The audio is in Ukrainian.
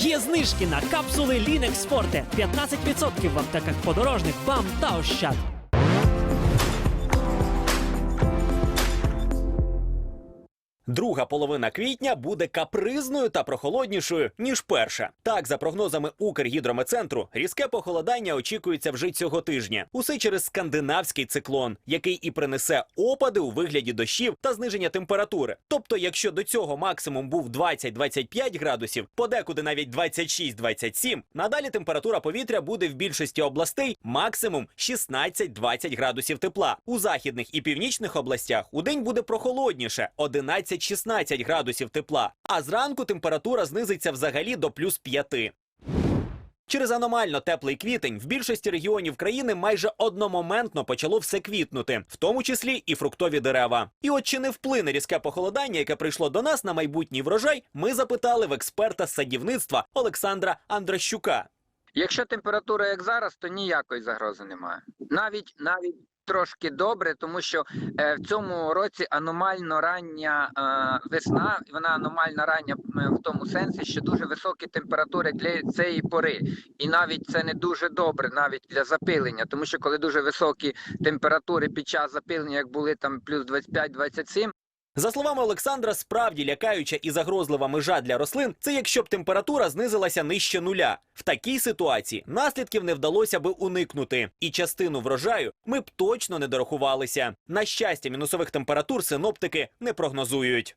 Є знижки на капсули Лінекс Forte 15% в аптеках подорожних БАМ та Ощад. Друга половина квітня буде капризною та прохолоднішою ніж перша. Так, за прогнозами Укргідрометцентру, різке похолодання очікується вже цього тижня. Усе через скандинавський циклон, який і принесе опади у вигляді дощів та зниження температури. Тобто, якщо до цього максимум був 20-25 градусів, подекуди навіть 26-27, надалі температура повітря буде в більшості областей максимум 16-20 градусів тепла. У західних і північних областях у день буде прохолодніше 11-16 градусів тепла, а зранку температура знизиться взагалі до плюс 5. Через аномально теплий квітень в більшості регіонів країни майже одномоментно почало все квітнути, в тому числі і фруктові дерева. І от чи не вплине різке похолодання, яке прийшло до нас на майбутній врожай, ми запитали в експерта з садівництва Олександра Андрощука. Якщо температура як зараз, то ніякої загрози немає. Навіть навіть трошки добре, тому що е, в цьому році аномально рання е, весна, вона аномально рання в тому сенсі, що дуже високі температури для цієї пори, і навіть це не дуже добре, навіть для запилення, тому що коли дуже високі температури під час запилення, як були там плюс 25-27, За словами Олександра, справді лякаюча і загрозлива межа для рослин це якщо б температура знизилася нижче нуля. В такій ситуації наслідків не вдалося би уникнути, і частину врожаю ми б точно не дорахувалися. На щастя, мінусових температур синоптики не прогнозують.